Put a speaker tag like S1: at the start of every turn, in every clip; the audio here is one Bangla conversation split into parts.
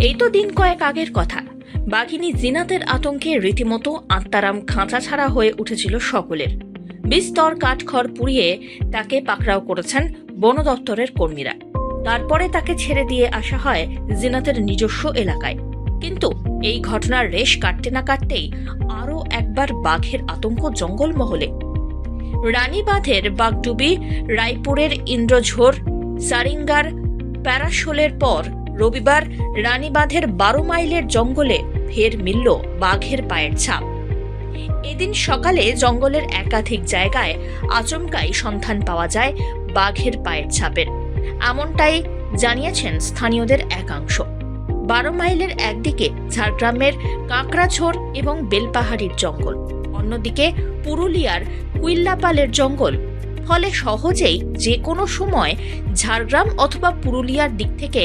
S1: এই তো দিন কয়েক আগের কথা। বাঘিনী জিনাতের আতঙ্কে রীতিমতো আত্মারাম খাঁচা ছাড়া হয়ে উঠেছিল সকলের। বিস্তর কাঠখড় পুড়িয়ে তাকে পাকড়াও করেছেন বন দপ্তরের কর্মীরা। তারপরে তাকে ছেড়ে দিয়ে আসা হয় জিনাতের নিজস্ব এলাকায়। কিন্তু এই ঘটনার রেশ কাটতে না কাটতেই আরও একবার বাঘের আতঙ্ক জঙ্গলমহলে। রানীবাঁধের বাগডুবি, রায়পুরের ইন্দ্রঝোর, সারিঙ্গার, প্যারাশোলের পর রবিবার রানীবাঁধের বারো মাইলের জঙ্গলে ফের মিলল বাঘের পায়ের ছাপ। এদিন সকালে জঙ্গলের একাধিক জায়গায় আচমকাই সন্ধান পাওয়া যায় বাঘের পায়ের ছাপের। এমনটাই জানিয়েছেন স্থানীয়দের একাংশ। বারো মাইলের একদিকে ঝাড়গ্রামের কাঁকড়াঝোর এবং বেলপাহাড়ির জঙ্গল, অন্যদিকে পুরুলিয়ার কুইল্লাপালের জঙ্গল। ফলে সহজেই যে কোনো সময় ঝাড়গ্রাম অথবা পুরুলিয়ার দিক থেকে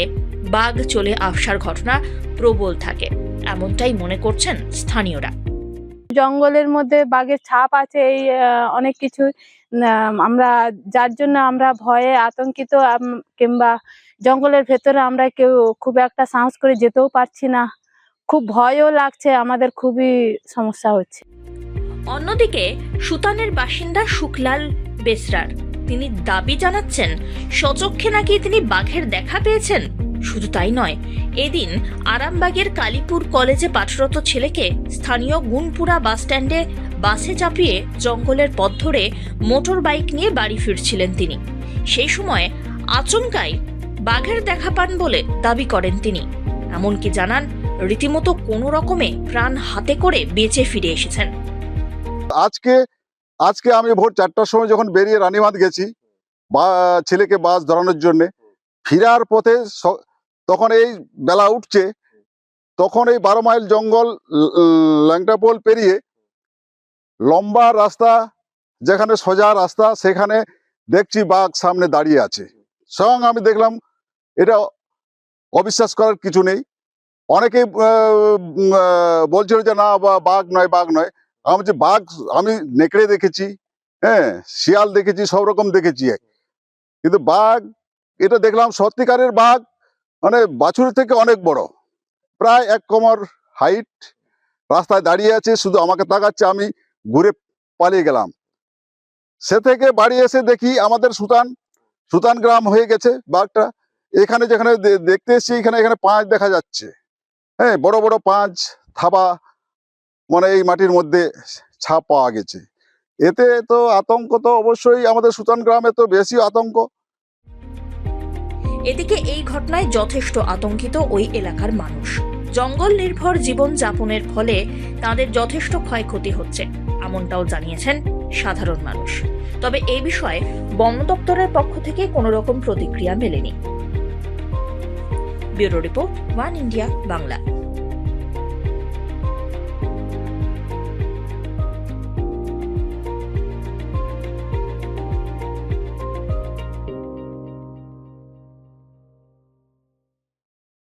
S1: বাঘ চলে আসার ঘটনা প্রবল থাকে। এমনটাই মনে করছেন স্থানীয়রা।
S2: জঙ্গলের মধ্যে বাঘের ছাপ আছে এই অনেক কিছু। আমরা যার জন্য আমরা ভয়ে আতঙ্কিত কিংবা জঙ্গলের ভেতরে আমরা কেউ খুব একটা সাহস করে যেতেও পারছি না। খুব ভয়ও লাগছে আমাদের খুবই সমস্যা হচ্ছে।
S1: অন্যদিকে সুতানের বাসিন্দা সুখলাল বেসরার। তিনি দাবি জানাচ্ছেন সচক্ষে নাকি তিনি বাঘের দেখা পেয়েছেন? শুধু তাই নয়, এদিন আরামবাগের কালীপুর কলেজে পাঠরত ছেলেকে স্থানীয় গুনপুরা বাসস্ট্যান্ডে বাসে চাপিয়ে জঙ্গলের পথ ধরে মোটর বাইক নিয়ে বাড়ি ফিরছিলেন তিনি। সেই সময় আচমকাই বাঘের দেখা পান বলে দাবি করেন তিনি। এমনকি জানান, রীতিমতো কোনো রকমে প্রাণ হাতে করে বেঁচে ফিরে এসেছেন।
S3: আজকে আজকে আমি ভোর চারটার সময় যখন বেরিয়ে রানীবাঁধ গেছি, বা, ছেলেকে বাস ধরানোর জন্য, ফিরার পথে তখন এই বেলা উঠছে, তখন এই বারো মাইল জঙ্গল ল্যাংটাপোল পেরিয়ে লম্বা রাস্তা, যেখানে সোজা রাস্তা, সেখানে দেখছি বাঘ সামনে দাঁড়িয়ে আছে। স্বয়ং আমি দেখলাম এটা অবিশ্বাস করার কিছু নেই। অনেকে বলছিল যে না বাঘ নয় বাঘ নয়। আমি যে বাঘ আমি নেকড়ে দেখেছি হ্যাঁ শিয়াল দেখেছি, সব রকম দেখেছি। কিন্তু বাঘ, এটা দেখলাম সত্যিকারের বাঘ মানে বাছুর থেকে অনেক বড়। প্রায় এক কমর হাইট রাস্তায় দাঁড়িয়ে আছে, শুধু আমাকে তাকাচ্ছে, আমি ঘুরে পালিয়ে গেলাম। সে থেকে বাড়ি এসে দেখি আমাদের সুতান সুতান গ্রাম হয়ে গেছে বাঘটা। এখানে যেখানে দেখতে এসছি, এখানে এখানে পাঁচ দেখা যাচ্ছে। হ্যাঁ বড় বড় পাঁচ থাবা মানে এই মাটির মধ্যে ছাপ পাওয়া গেছে। এতে তো আতঙ্ক তো অবশ্যই, আমাদের সুতান গ্রামে তো বেশি আতঙ্ক।
S1: এদিকে এই ঘটনায় যথেষ্ট আতঙ্কিত ওই এলাকার মানুষ। জঙ্গল নির্ভর জীবন যাপনের ফলে তাদের যথেষ্ট ক্ষয়ক্ষতি হচ্ছে, এমনটাও জানিয়েছেন সাধারণ মানুষ। তবে এই বিষয়ে বন দপ্তরের পক্ষ থেকে কোনো রকম প্রতিক্রিয়া মেলেনি। Bureau report, one India, Bangla.